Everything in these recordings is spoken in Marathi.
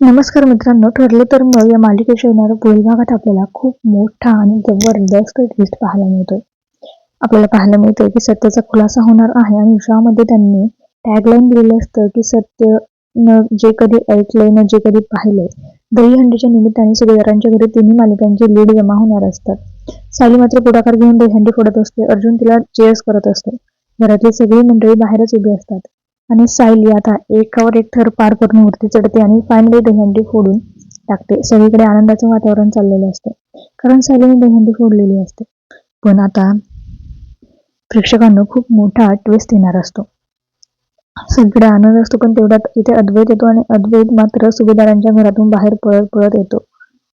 नमस्कार मित्रांनो ठरले तर मग या मालिकेच्या येणाऱ्या पुढील भागात आपल्याला खूप मोठा आणि जबरदस्त ट्विस्ट पाहायला मिळतोय. आपल्याला पाहायला मिळतंय की सत्याचा खुलासा होणार आहे आणि ज्यामध्ये त्यांनी टॅगलाईन दिलेलं असतं की सत्य न जे कधी ऐकलंय न जे कधी पाहिलंय. दहीहंडीच्या निमित्ताने सुभेदारांच्या घरी तिन्ही मालिकांची लीड जमा होणार असतात. साली मात्र पुढाकार घेऊन दहीहंडी फोडत असते अर्जुन तिला चेअर्स करत असतो. घरातली सगळी मंडळी बाहेरच उभी असतात. आणि सायली आता एकावर एक थर पार करून वरती चढते आणि फायनली दहीहंडी फोडून टाकते. सगळीकडे आनंदाचं वातावरण चाललेलं असतं. कारण सायलीने दहीहंडी फोडलेली असते. पण आता प्रेक्षकांना खूप मोठा ट्विस्ट येणार असतो. सगळीकडे आनंद असतो पण तेवढ्यात इथे अद्वैत येतो आणि अद्वैत मात्र सुभेदारांच्या घरातून बाहेर पळत पळत येतो.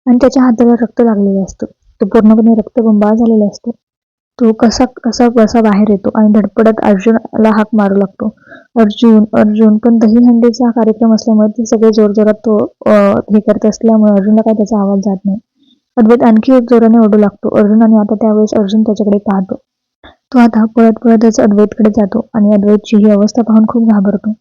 आणि त्याच्या हाताला रक्त लागलेलं असतं. तो पूर्णपणे रक्तबंबाळ झालेला असतो. तो कसा कसा कसा बाहेर येतो आणि धडपडत अर्जुनला हाक मारू लागतो. अर्जुन अर्जुन पण दही हंडीचा कार्यक्रम असल्यामुळे ते सगळे जोरजोरात तो हे करत असल्यामुळे अर्जुनला काही त्याचा आवाज जात नाही. अद्वैत आणखी एक जोराने ओढू लागतो. अर्जुन आणि आता त्यावेळेस अर्जुन त्याच्याकडे पाहतो. तो आता पळत पळतच अद्वैतकडे जातो आणि अद्वैतची ही अवस्था पाहून खूप घाबरतो.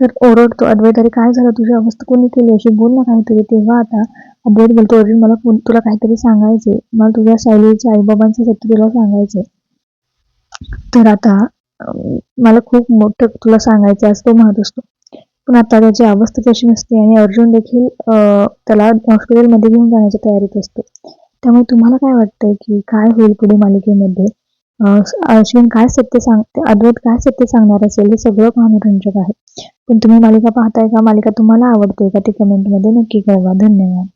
तर ओरडतो अद्वैत अरे काय झालं? तुझी अवस्था कोणी केली? अशी बोल ना काहीतरी. तेव्हा आता अद्वैत बोलतो अर्जुन मला तुला काहीतरी सांगायचे मला तुझ्या सायलीच्या आईबाबांचं सत्य तुला सांगायचे तर आता मला खूप मोठं तुला सांगायचं असतो म्हणत असतो. पण आता त्याची अवस्था तशी नसते आणि अर्जुन देखील त्याला हॉस्पिटलमध्ये घेऊन जाण्याच्या तयारीत असतो. त्यामुळे तुम्हाला काय वाटतंय की काय होईल पुढे मालिकेमध्ये? अश्विन काय सत्य सांगते अद्वैत काय सत्य सांगणार असेल हे सगळं मनोरंजक आहे. पण तुम्ही मालिका पाहताय का? मालिका तुम्हाला आवडते का? ते कमेंटमध्ये नक्की कळवा. धन्यवाद.